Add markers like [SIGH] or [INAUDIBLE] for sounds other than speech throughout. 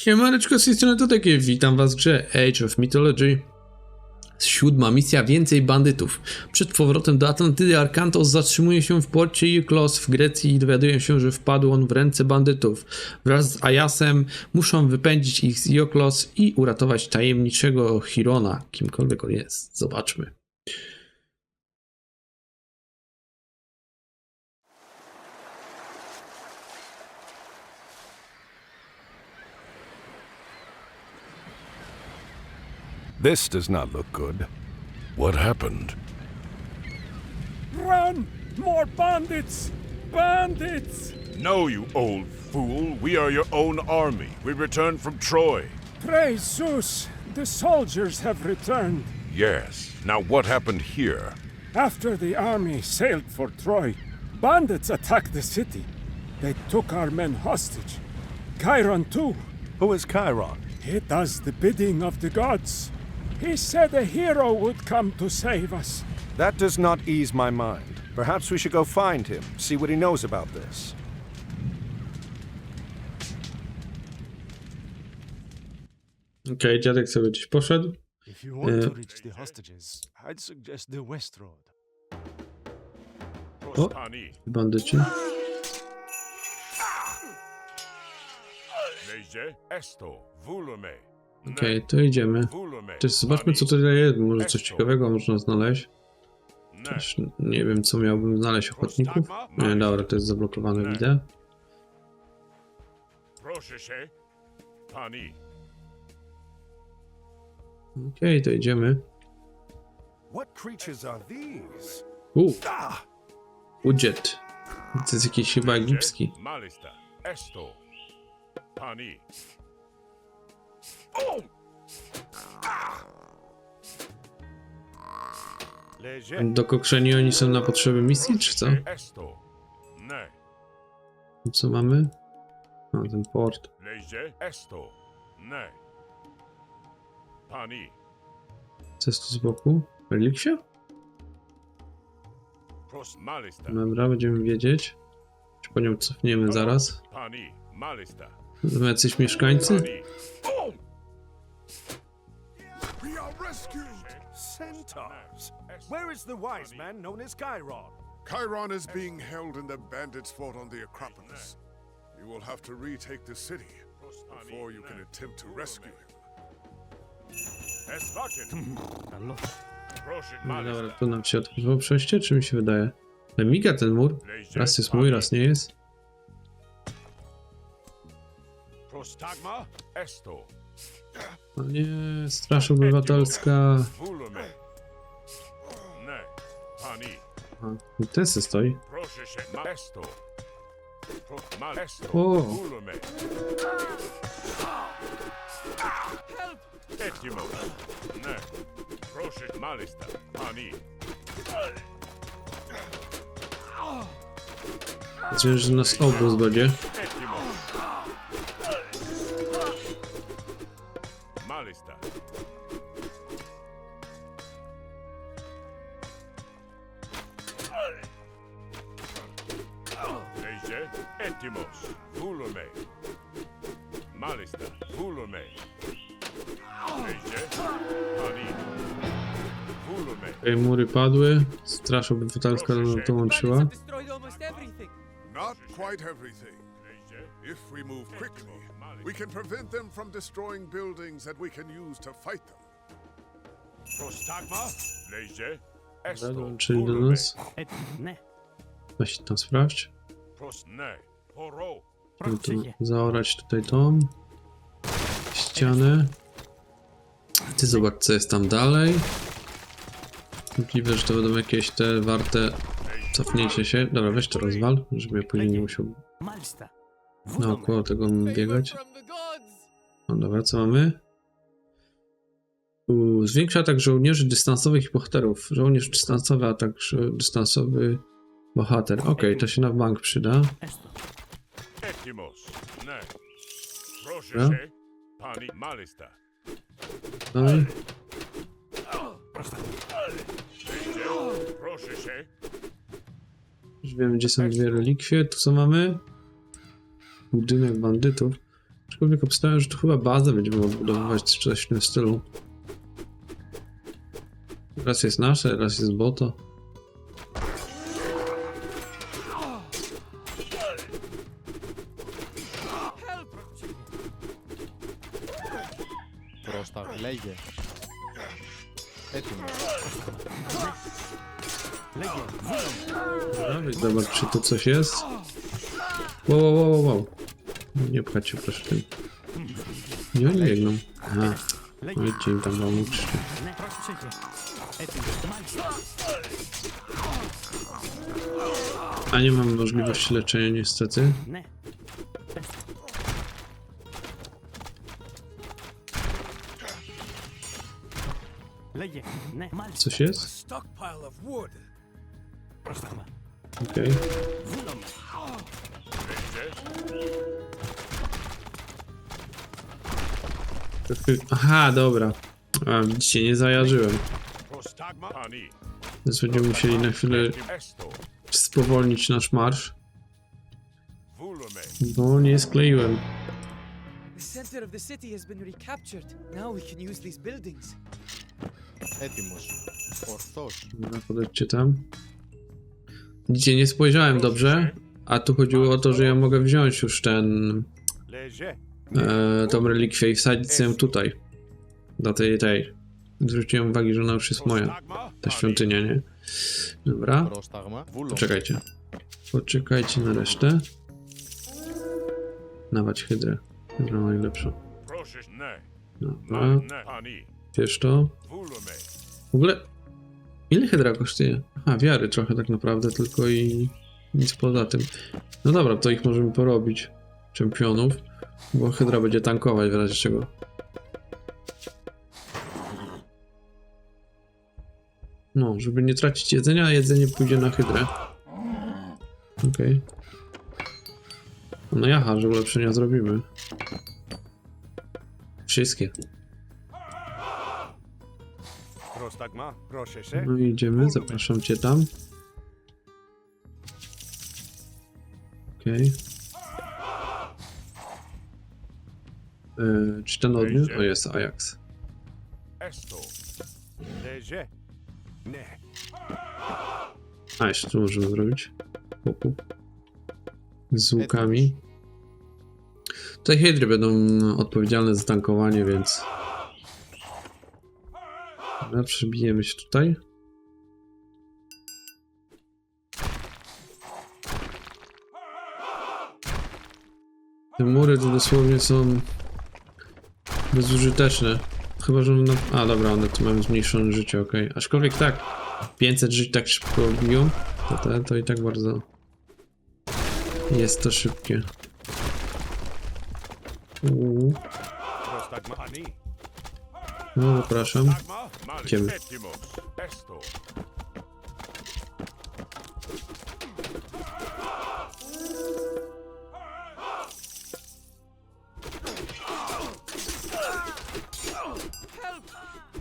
Siemaneczko, z tej strony takie, witam was w grze Age of Mythology. Siódma misja, więcej bandytów. Przed powrotem do Atlantydy Arkantos zatrzymuje się w porcie Iuklos w Grecji i dowiaduje się, że wpadł on w ręce bandytów. Wraz z Ajasem muszą wypędzić ich z Iuklos i uratować tajemniczego Hirona, kimkolwiek on jest. Zobaczmy. This does not look good. What happened? Run! More bandits! Bandits! No, you old fool. We are your own army. We returned from Troy. Praise Zeus! The soldiers have returned. Yes. Now what happened here? After the army sailed for Troy, bandits attacked the city. They took our men hostage. Chiron, too. Who is Chiron? He does the bidding of the gods. He said a hero would come to save us. That does not ease my mind. Perhaps we should go find him, see what he knows about this. Okej, dziadek sobie gdzieś poszedł. If you want to reach the hostages, I'd suggest the West Road. Prostani. Bandyci. Leje esto. Vulume. Okej, to idziemy. Też zobaczmy co tutaj jest, może coś ciekawego można znaleźć. Też nie wiem, co miałbym znaleźć ochotników. Nie, dobra, to jest zablokowane, widzę. Proszę się. Pani. Okej, to idziemy. U, budżet. To jest jakiś chyba egipski. Pani. Dokokszeni oni są na potrzeby misji, czy co? Co mamy? No, ten port. Co jest tu z boku? Reliksia? Dobra, będziemy wiedzieć. Czy po nią cofniemy zaraz. Są jacyś mieszkańcy? Pani. Rescued! Centaurs! Where is the wise man known as Chiron? Chiron is being held in the bandits' fort on the Acropolis. You will have to retake the city before you can attempt to rescue him. Eswaken. [LAUGHS] Proszę No dobra, tu nam się otworzyło przejście, czy mi się wydaje? Ale miga ten mur. Raz jest mój, raz nie jest. Prostagma esto. O nie, straż obywatelska. I ten se stoi. Proszę się. O. Etimo. Ne. Proszę. Pani. Że nas obóz będzie. Okej, mury padły. Straż obywatelska nam dołączyła. Not quite everything. Leje. If we move quickly, we can prevent them from destroying buildings that we can use to fight them. Prostagma. Dobra, dołączyli do nas. Weź tam sprawdź. Prost. Ne. Poro. Żeby tu zaorać tutaj tą ścianę. Ty zobacz, co jest tam dalej. Możliwe, że to będą jakieś te warte cofnięcie się. Dobra, weź to rozwal, żeby ja później nie musiał naokoło tego biegać. No dobra, co mamy? U, zwiększa atak żołnierzy dystansowych i bohaterów. Żołnierz dystansowy, a także dystansowy bohater. Okej, to się na bank przyda. Proszę. Pani Malista. Dalej. Idzie, proszę się. Już wiemy, gdzie są dwie relikwie. Tu co mamy? Budynek bandytów. Aczkolwiek obstawiam, że tu chyba bazę będziemy odbudowywać czy coś w tym stylu. Raz jest nasze, raz jest boto. Prosta, lejdzie. Zobacz, czy to coś jest. Wow, wow, wow, wow. Nie pchać się proszę tym. Nie, oni biegną. No. Aha. Chodźcie im tam. A nie mam możliwości leczenia niestety. Coś jest? Okej. Trochę- Aha, dobra. A, widzicie, nie zajarzyłem. Więc będziemy musieli na chwilę spowolnić nasz marsz, bo nie skleiłem. The center of the city has been recaptured. Now we can use these buildings. Etimusz. Forsosz. Dobra, podejdźcie tam. Widzicie, nie spojrzałem dobrze, a tu chodziło o to, że ja mogę wziąć już ten... E, tą relikwię i wsadzić ją tutaj. Do tej, tej. Zwróciłem uwagę, że ona już jest moja. Ta świątynia, nie? Dobra. Poczekajcie. Poczekajcie na resztę. Nawać hydrę. Hydra najlepsza. Dobra wiesz to. W ogóle, ile hydra kosztuje? Aha, wiary trochę tak naprawdę, tylko i nic poza tym. No dobra, to ich możemy porobić. Czempionów, bo hydra będzie tankować w razie czego. No, żeby nie tracić jedzenia, jedzenie pójdzie na hydrę. Okej. No jaha, że ulepszenia zrobimy. Wszystkie. Prostagma. Proszę się. No i idziemy, zapraszam cię tam. Okej. Okay. Czy ten odmiot? O, jest Ajax. Esto. A, jeszcze tu możemy zrobić. Hop. Z łukami. Tutaj hydry będą odpowiedzialne za tankowanie, więc... Dobra, przebijemy się tutaj. Te mury to dosłownie są bezużyteczne. Chyba, że one... A, dobra, one tu mają zmniejszone życie, ok. Aczkolwiek tak, 500 żyć tak szybko biją, to, te, to i tak bardzo jest to szybkie. Uuu. No, zapraszam. Idziemy.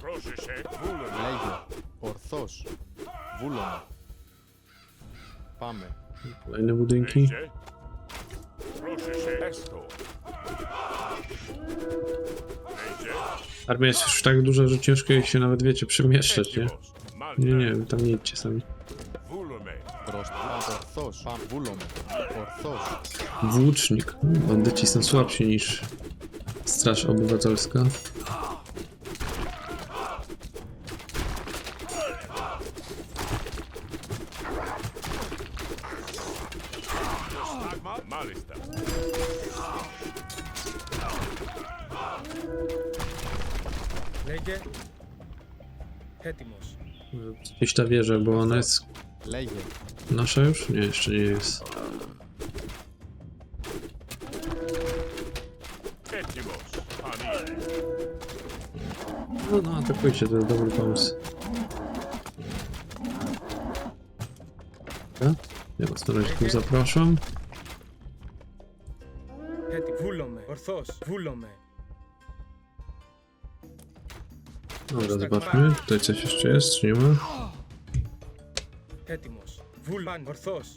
Proszę się, wulon. Lejzio, orsosz, wulon. Pamy. Kolejne budynki. Proszę się, testo. Armia jest już tak duża, że ciężko jej się nawet, wiecie, przemieszczać, nie? Nie, nie, tam nie idźcie sami. Włócznik. Bandyci są słabsi niż Straż Obywatelska. ta wieża, bo ona jest... Nasza już? Nie, jeszcze nie jest. No, no, atakujcie, to jest dobry pomysł. Ja was na razie tu zapraszam. Dobra, zobaczmy. Tutaj coś jeszcze jest, czy nie ma? Έτοιμος. Βούλ. Παν. Ορθός.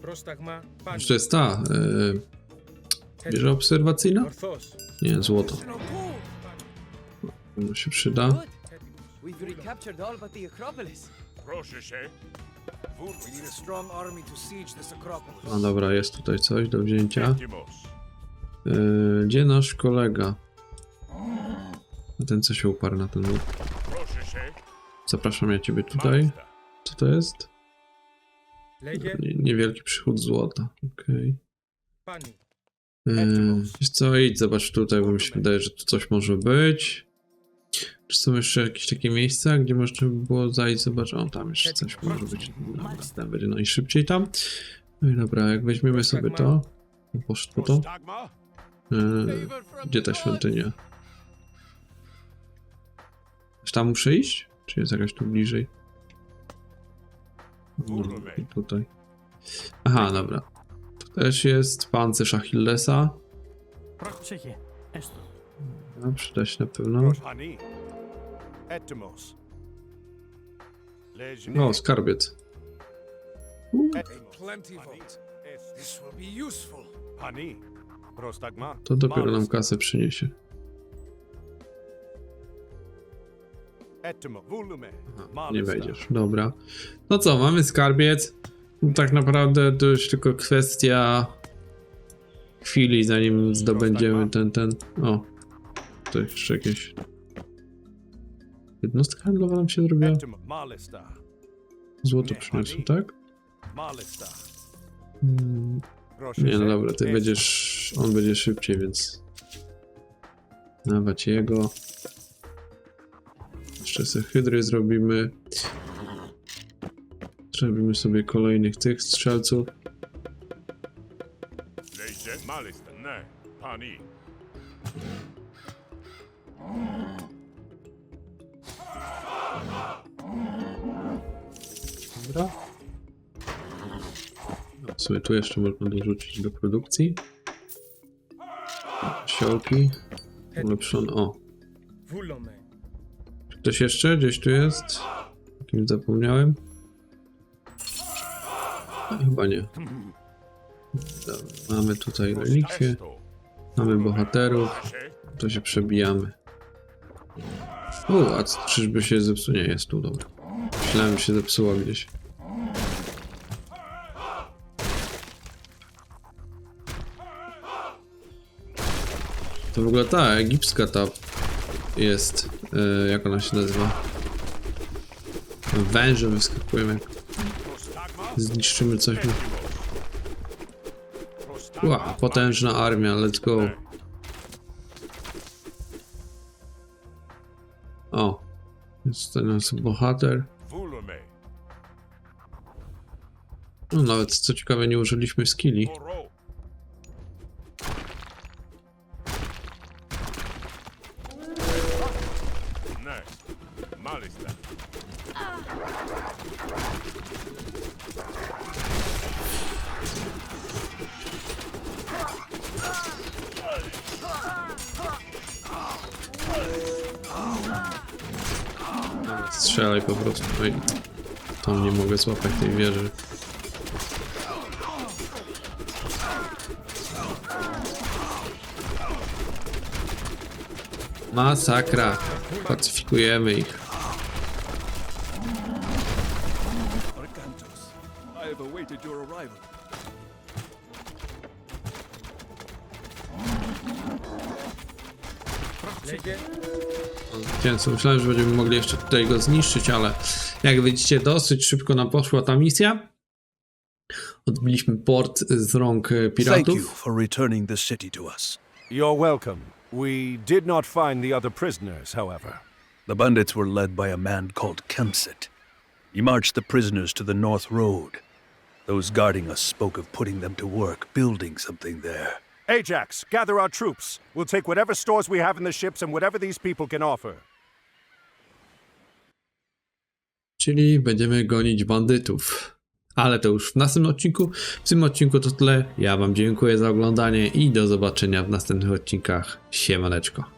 Πρόσταγμα. Πάνω. Czy to jest ta? Yy, Wieża obserwacyjna? Ορθός. Nie, złoto. No good. To się przyda. Good. We've recaptured all but the Acropolis. Proszę We need a strong army to siege this Acropolis. A dobra, jest tutaj coś do wzięcia. Timos. Yy, gdzie nasz kolega? A ten co się uparł na ten łuk. Proszę Zapraszam ja ciebie tutaj. Co to jest? Nie, niewielki przychód złota. Okej. Pani. Eee, okay. Wiesz co, idź zobacz tutaj, bo mi się wydaje, że tu coś może być. Czy są jeszcze jakieś takie miejsca, gdzie można by było zajść, zobacz, o tam jeszcze coś może być, no, tam będzie najszybciej tam. No i dobra, jak weźmiemy sobie to, poszło to. Eee, gdzie ta świątynia? Aż tam muszę iść? Czy jest jakaś tu bliżej? I tutaj. Aha, dobra. Tu też jest pancerz Achillesa. No, przyda się na pewno. O, skarbiec. To dopiero nam kasę przyniesie. Nie wejdziesz. Dobra. No co, mamy skarbiec. Tak naprawdę to już tylko kwestia chwili, zanim zdobędziemy ten, ten. O, to jeszcze jakieś. Jednostka handlowa nam się zrobiła. Złoto przyniosło, tak? Mm, Proszę Nie, no dobra, ty będziesz. On będzie szybciej, więc. Nawet jego. Jeszcze sobie hydry zrobimy. Zrobimy sobie kolejnych tych strzelców. Dobra. No, sobie tu jeszcze można dorzucić do produkcji. Siolki. Ulepszone. O ktoś jeszcze? Gdzieś tu jest? O Kim zapomniałem? Chyba nie. Dobra, mamy tutaj relikwie, mamy bohaterów, to się przebijamy. U, a czyżby się zepsuło? Nie, jest tu, dobra. Myślałem, że się zepsuło gdzieś. To w ogóle ta egipska ta jest, e, jak ona się nazywa? Węże wyskakują jak zniszczymy coś. Ła, potężna armia, let's go. O, jest ten nasz bohater. No nawet co ciekawe nie użyliśmy skilli. Malista. Strzelaj po prostu. Tam nie mogę złapać tej wieży. Masakra. Pacyfikujemy ich. Więc myślałem, że będziemy mogli jeszcze tutaj go zniszczyć, ale jak widzicie, dosyć szybko nam poszła ta misja. Odbiliśmy port z rąk e, Thank you piratów. for returning the city to us. You're welcome. We did not find the other prisoners, however. The bandits were led by a man called Kemsit. He marched the prisoners to the North Road. Those guarding us spoke of putting them to work building something there. Ajax, gather our troops. We'll take whatever stores we have in the ships and whatever these people can offer. Czyli będziemy gonić bandytów. Ale to już w następnym odcinku. W tym odcinku to tyle. Ja Wam dziękuję za oglądanie i do zobaczenia w następnych odcinkach. Siemaneczko.